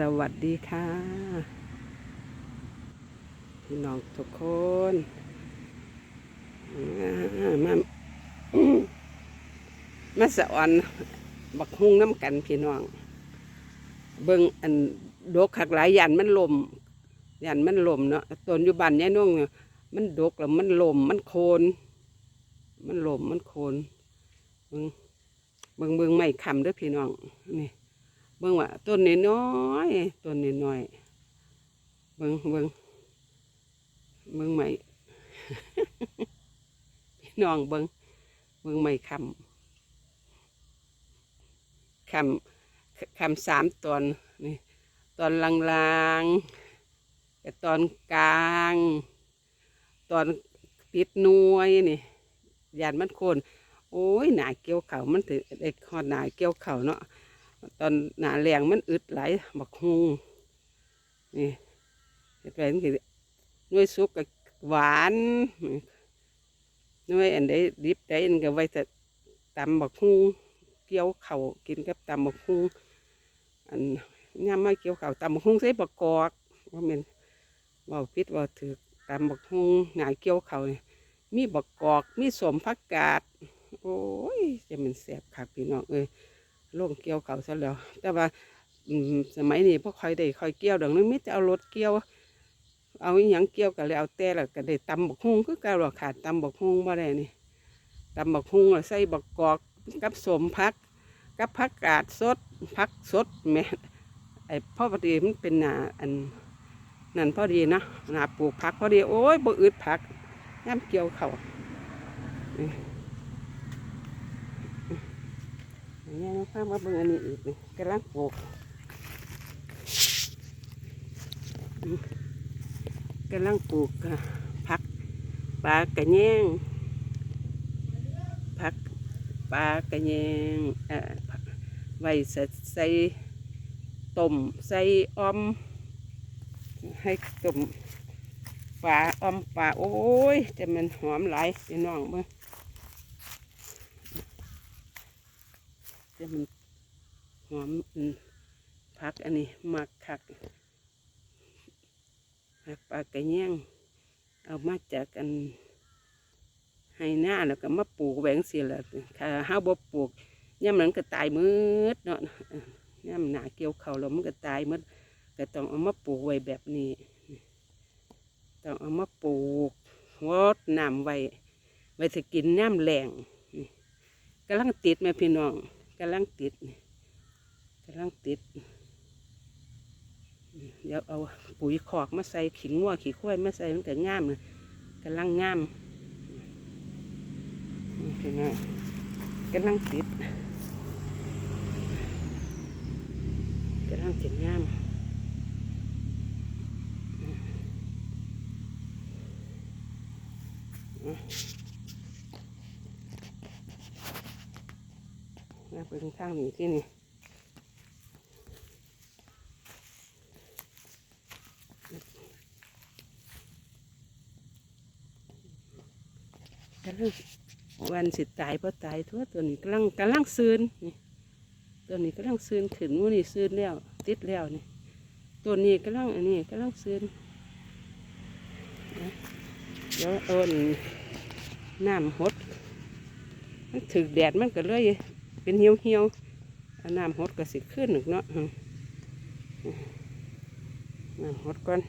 สวัสดีค่ะ พี่น้องทุกคนมามาสะออน บักฮุงน้ำกันพี่น้อง เบิ่งอันดกขักหลายยันมันลมยันมันลมเนาะต้นอยู่บ้านยายนุ่งเนี่ยมันดกแล้วมันลมมันโคน มันลมมันโคนเบิ่งเบิ่งเบิ่งไม่คำด้อพี่น้องนี่ บิ่งว่าต้นนี้น้อยต้นนี้น้อยเบิ่งเบิ่งเบิ่งใหม่พี่น้องเบิ่งเบิ่งใหม่คำคำคำสามตอนนี่ตอนลางๆกับตอนกลาง ตอนติดนวยนี่ยานมันโคนโอ้ยหนาเกี่ยวเขามันถึงได้ขอดหนาเกี่ยวเขาเนาะ ตอนหนาแรงมันอึดไหลบักฮงนี่เห็ดไปมันก็น่วยสุกกับหวานน่วยอันใดดิบใดอันก็ไว้แต่ตำบักฮงเกี่ยวเข่ากินกับตำบักฮงอันย่ำมาเกี่ยวเข่าตำบักฮงใส่บักกอกว่าเป็นว่าพิษว่าถือตำบักฮงหนาเกี่ยวเข่ามีบักกอกมีสมผักกาดโอ้ยจะมันแสบคักพี่น้องเอ้ย ลงเกี่ยวเขาซะแล้ว แต่ว่าสมัยนี้พวกคอยได้คอยเกี่ยวดังนั้มิจะเอารถเกี่ยว เอาอหยังเกี่ยวกันแล้วแต่ละก็ได้ตำบักฮุงคือเก่าหรอกขาดตำบักฮุงบ่ได้นี่ตำบักฮุงแล้วใส่บักกอกกับสมพัก กับผักกาดสดผักสดแม่ไอ้พ่อพอดีมันเป็นหนาอันนั่นพอดีนะหนาปลูกผักพอดีโอ้ยบ่อึดผักย่ำเกี่ยวเขา่า นี้นะข้ามาเบิ่งอันนี้อีกนี่กำลังปลูกกำลังปลูกอะผักปลากระแยงผักปลากระแยงเอ่อไว้ใส่ใส่ต้มใส่ออม ให้ต้มปลาออมปลาโอ้ยจะมันหอมหลายพี่น้องเบิ่ง จะมันหอมอืมผักอันนี้มักคักผักปลากระเนียงเอามาจากกันให้หน้าแล้วก็มาปลูกแหวงเสียละถ้าห้าบ่ปลูกย่ำนั้นก็ตายมืดเนาะย่ำหนาเกี่ยวเขาแล้วมันก็ตายมืดก็ต้องเอามาปลูกไว้แบบนี้ต้องเอามาปลูกวอดน้ำไว้ไว้จะกินน้ำแรงกำลังติดแม่พี่น้อง กำลังติดกำลังติด เดี๋ยวเอาปุ๋ยขอกมาใส่ขิงงัวขี้ข้วยมาใส่มันก็งามเลยกำลังงามนี่น้องกำลังติดกำลังติดงามมาเบิ่งทางนี้ที่นี่กำลังวันสิตายพอตายทั่วตัวนี้กำลังกำลังซืนนี่ตัวนี้กำลังซืนขึ้นหมูนี่ซืนแล้วติดแล้วนี่ตัวนี้กำลังอันนี้กำลังซืนนะเดี๋ยวเอานน้ำหดมันถึกแดดมันก็เลย เป็นเหี่ยวเหี่ยวน้ำหดก็สิขึ้นหนึ่งเนาะน้ำหดก่อน